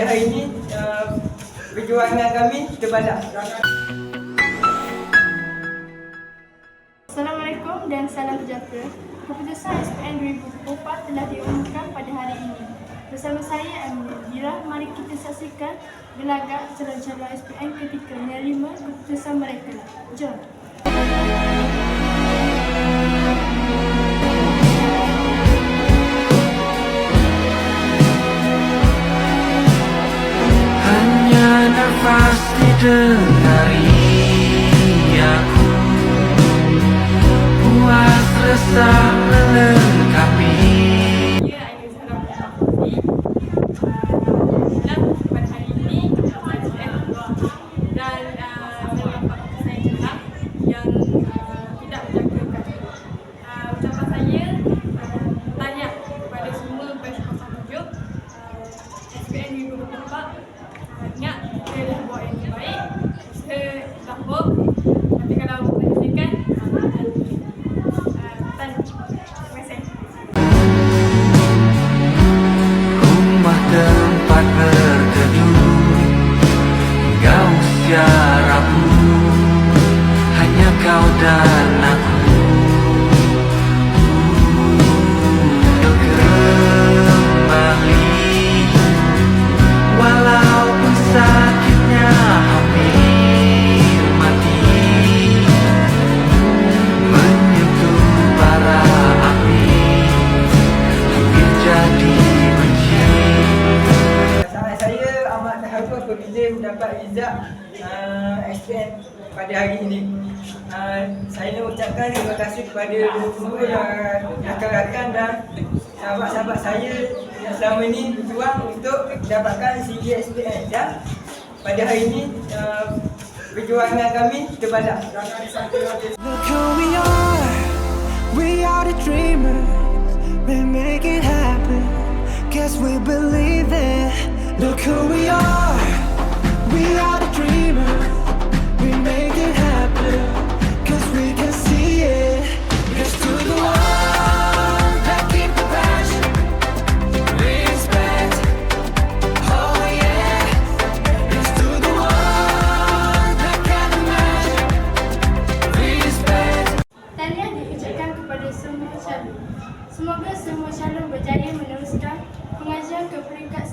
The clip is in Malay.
Hari ini uh, perjuangan kami terbalas. Assalamualaikum dan salam sejahtera. Keputusan SPN 2024 telah diumumkan pada hari ini. Bersama saya Amira, mari kita saksikan gelagak calon-calon SPN ketika menerima keputusan mereka. Jom. Nafas didengari aku. Puas resah melengkapi hanya, el buen país, se tampoco apabila mendapat result uh, SPM pada hari ini. Uh, saya nak ucapkan terima kasih kepada semua uh, rakan-rakan dan sahabat-sahabat saya yang selama ini berjuang untuk mendapatkan CV SPM dan pada hari ini uh, perjuangan kami terbalas. Look who we are, we are the dreamers. We make it happen, guess we believe it. Look who we are, Semoga semua calon berjaya meneruskan pengajian ke peringkat